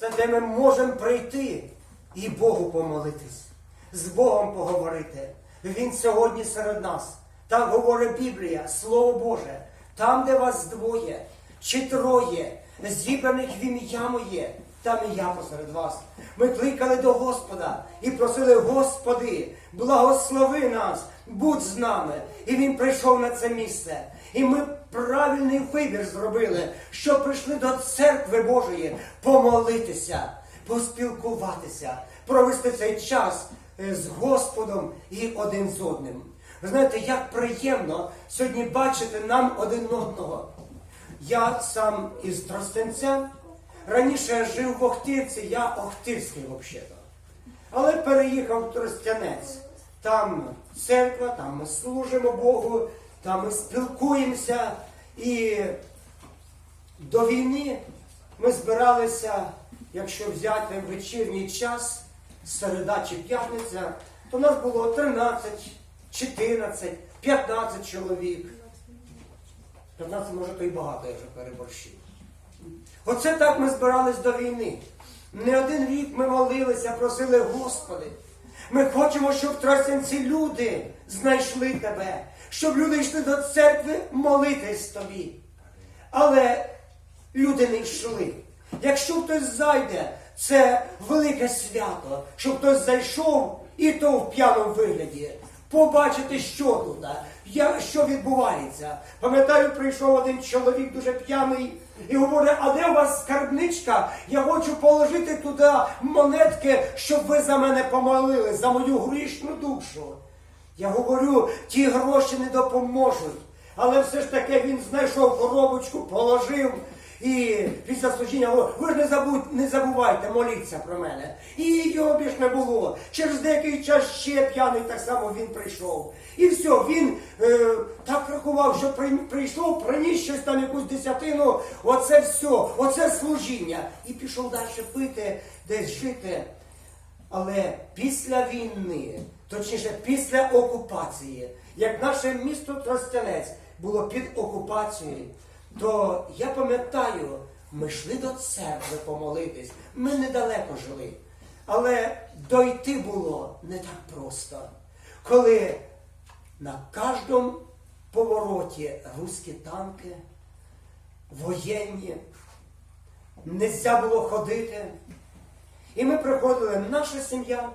Це де ми можемо прийти і Богу помолитись, з Богом поговорити. Він сьогодні серед нас. Так говорить Біблія, Слово Боже, там, де вас двоє чи троє, зібраних в ім'я моє, там і я посеред вас. Ми кликали до Господа і просили, Господи, благослови нас, будь з нами. І Він прийшов на це місце. І ми правильний вибір зробили, що прийшли до церкви Божої помолитися, поспілкуватися, провести цей час е, з Господом і один з одним. Ви знаєте, як приємно сьогодні бачити нам один одного. Я сам із Тростенця. Раніше я жив в Охтирці, я Охтирський взагалі. Але переїхав в Тростянець. Там церква, там ми служимо Богу, там спілкуємося. І до війни ми збиралися, якщо взяти вечірній час, середа чи п'ятниця, то нас було 13, 14, 15 чоловік. 15, може, то й багато я вже переборщив. Оце так ми збирались до війни. Не один рік ми молилися, просили, Господи. Ми хочемо, щоб в Тростянці люди знайшли тебе, щоб люди йшли до церкви молитись тобі. Але люди не йшли. Якщо хтось зайде, це велике свято, щоб хтось зайшов і то в п'яному вигляді. Побачити, що тут, що відбувається. Пам'ятаю, прийшов один чоловік дуже п'яний і говорить, а де у вас скарбничка? Я хочу положити туди монетки, щоб ви за мене помолили, за мою грішну душу. Я говорю, ті гроші не допоможуть. Але все ж таки він знайшов коробочку, положив. І після служіння говорить, ви ж не, забудь, не забувайте, моліться про мене. І його більш не було. Через деякий час ще п'яний так само він прийшов. І все, він е, так рахував, що при, прийшов, приніс щось там якусь десятину, оце все, оце служіння. І пішов далі пити, десь жити. Але після війни, точніше, після окупації, як наше місто Тростянець було під окупацією, то я пам'ятаю, ми йшли до церкви помолитись. Ми недалеко жили. Але дойти було не так просто. Коли на кожному повороті руські танки, воєнні, нельзя було ходити. І ми приходили, наша сім'я,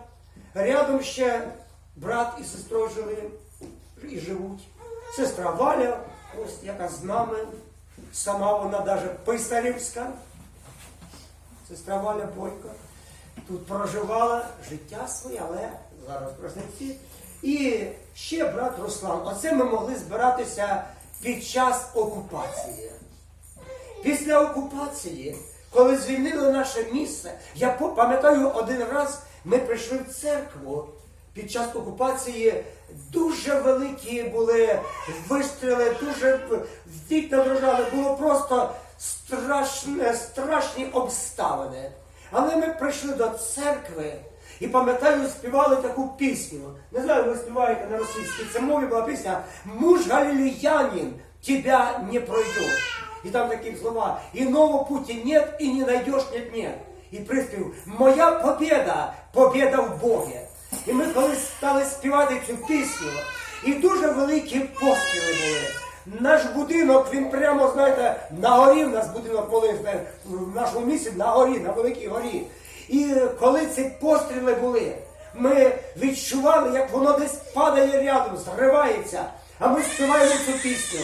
рядом ще брат і сестрою жили і живуть. Сестра Валя, ось яка з нами, сама вона навіть писарівська. Сестра Валя Бойко тут проживала життя своє, але зараз Красненці. І ще брат Руслан. Оце ми могли збиратися під час окупації. Після окупації, коли звільнили наше місце, я пам'ятаю один раз ми прийшли в церкву. Під час окупації дуже великі були вистріли, дуже вікна дрожали, було просто страшне, страшні обставини. Але ми прийшли до церкви і пам'ятаю, співали таку пісню. Не знаю, ви співаєте на російській. Це мові була пісня Муж галилеянин, тебя не пройдет. І там такі слова. Иного пути нет, и не найдешь, нет, нет. І приспів Моя побіда, побіда в Богі. І ми коли стали співати цю пісню, і дуже великі постріли були. Наш будинок, він прямо, знаєте, на горі, в нас будинок були в нашому місці на горі, на великій горі. І коли ці постріли були, ми відчували, як воно десь падає рядом, зривається. А ми співаємо цю пісню.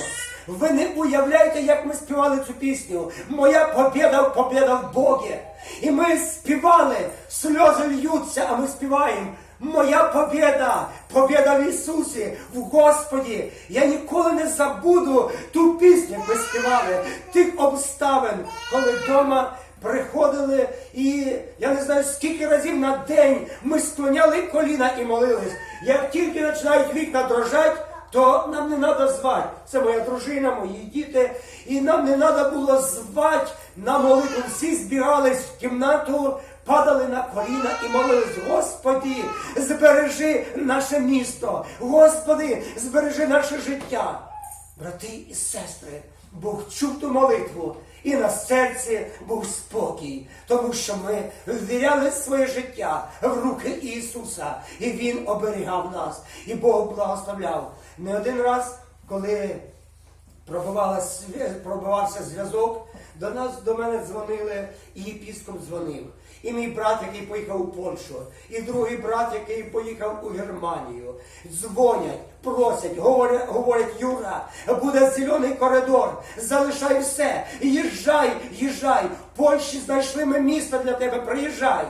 Ви не уявляєте, як ми співали цю пісню. Моя побіда, побіда в Богі. І ми співали, сльози льються, а ми співаємо. Моя побіда, побіда в Ісусі, в Господі. Я ніколи не забуду ту пісню, яку співали, тих обставин, коли вдома приходили, і я не знаю, скільки разів на день ми склоняли коліна і молились. Як тільки починають вікна дрожать, то нам не треба звати. Це моя дружина, мої діти. І нам не треба було звати на молитву. Всі збігались в кімнату, падали на коліна і молились. Господи, збережи наше місто. Господи, збережи наше життя. Брати і сестри, Бог чув ту молитву. і на серці був спокій, тому що ми ввіряли своє життя в руки Ісуса, і Він оберігав нас, і Бог благословляв. Не один раз, коли пробивався зв'язок, до нас до мене дзвонили, і єпіскоп дзвонив. І мій брат, який поїхав у Польщу, і другий брат, який поїхав у Германію. Дзвонять, просять, говорять, говорять Юра, буде зелений коридор, залишай все, їжджай, їжджай. В Польщі знайшли ми місто для тебе, приїжджай.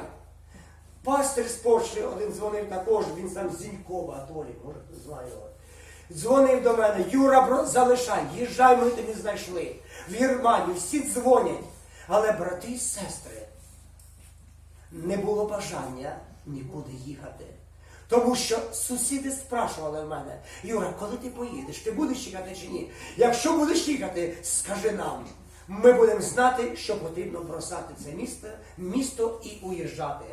Пастир з Польщі один дзвонив також, він сам Зінькова, Толі, може, знає його. Дзвонив до мене, Юра, бро, залишай, їжджай, ми тебе знайшли. В Германію всі дзвонять. Але брати і сестри, не було бажання нікуди їхати. Тому що сусіди спрашували в мене, Юра, коли ти поїдеш, ти будеш їхати чи ні? Якщо будеш їхати, скажи нам. Ми будемо знати, що потрібно бросати це місто, місто і уїжджати.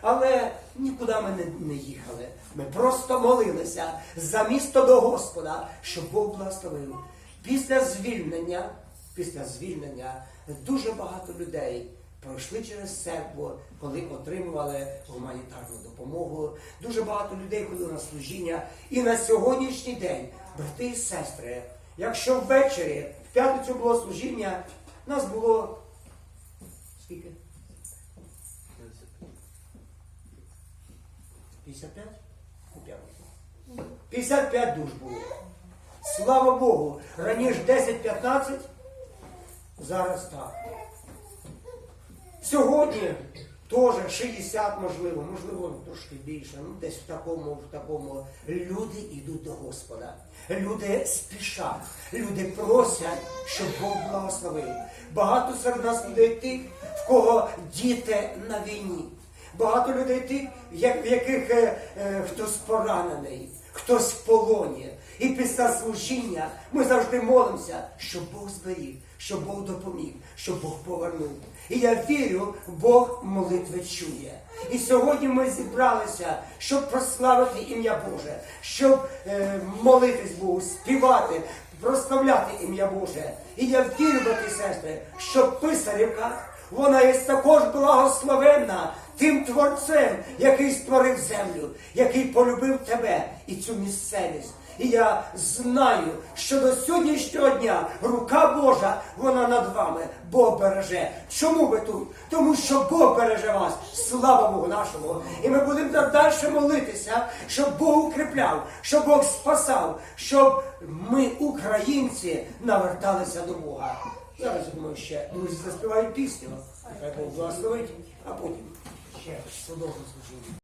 Але нікуди ми не, не їхали. Ми просто молилися за місто до Господа, щоб Бог благословив. Після звільнення, після звільнення дуже багато людей пройшли через церкву, коли отримували гуманітарну допомогу. Дуже багато людей ходило на служіння. І на сьогоднішній день, брати і сестри, якщо ввечері, в п'ятницю було служіння, нас було скільки? 55? У п'ятницю. 55 душ було. Слава Богу! Раніше 10-15, зараз так. Сьогодні теж 60, можливо, можливо, трошки більше, ну десь в такому, в такому. Люди йдуть до Господа. Люди спішать, люди просять, щоб Бог благословив. Багато серед нас людей тих, в кого діти на війні. Багато людей тих, в яких е, е, хтось поранений, хтось в полоні. І після служіння ми завжди молимося, щоб Бог зберіг, щоб Бог допоміг, щоб Бог повернув. І я вірю, Бог молитви чує. І сьогодні ми зібралися, щоб прославити ім'я Боже, щоб е, молитись Богу, співати, прославляти ім'я Боже. І я вірю, брати і сестри, що писарівка, вона є також благословенна тим творцем, який створив землю, який полюбив тебе і цю місцевість. І я знаю, що до сьогоднішнього дня рука Божа, вона над вами, Бог береже. Чому ви тут? Тому що Бог береже вас, слава Богу нашому. І ми будемо далі молитися, щоб Бог укріпляв, щоб Бог спасав, щоб ми, українці, наверталися до Бога. Зараз думаю, ще друзі заспівають пісню. Нехай Бог благословить, а потім ще продовжимо служіння.